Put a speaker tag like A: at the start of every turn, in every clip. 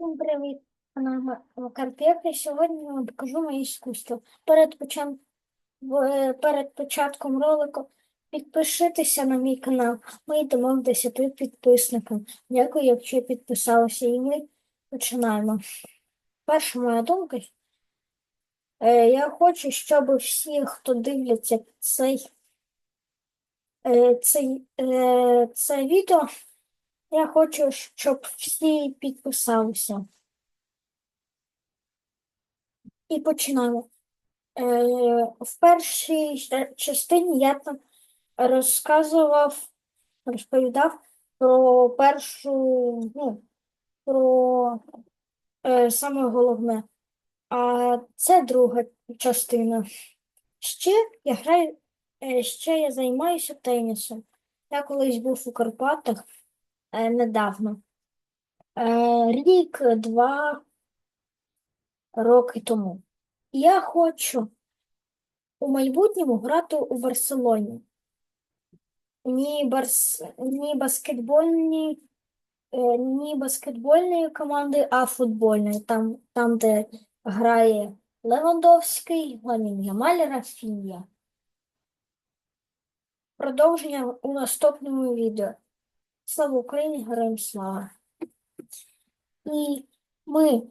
A: Всім привіт, канал Карпєвка. Сьогодні я вам покажу моє іскусство. Перед, почат... перед початком ролику підпишитися на мій канал. Ми йдемо до 10 підписників. Дякую, якщо підписалися. І ми починаємо. Перша моя думка. Е, Я хочу, щоб всі, хто дивляться цей, е, цей, е, це відео, я хочу, щоб всі підписалися. І починаємо. Е, в першій частині я там розказував, розповідав про першу, ну, про е, саме головне. А це друга частина. Ще я граю, е, ще я займаюся тенісом. Я колись був у Карпатах недавно. Е, рік, два роки тому. Я хочу у майбутньому грати у Барселоні. Ні, барс... ні баскетбольні, е, ні баскетбольної команди, а футбольної. Там, там де грає Левандовський, Ламін Ямаль, Рафінья. Продовження у наступному відео. Слава Україні, героям слава! І ми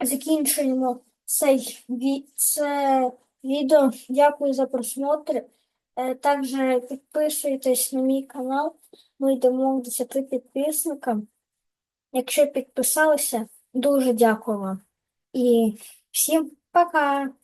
A: закінчуємо цей ві- це відео. Дякую за просмотр. Е, Також підписуйтесь на мій канал. Ми йдемо к 10 підписникам. Якщо підписалися, дуже дякую вам. І всім пока!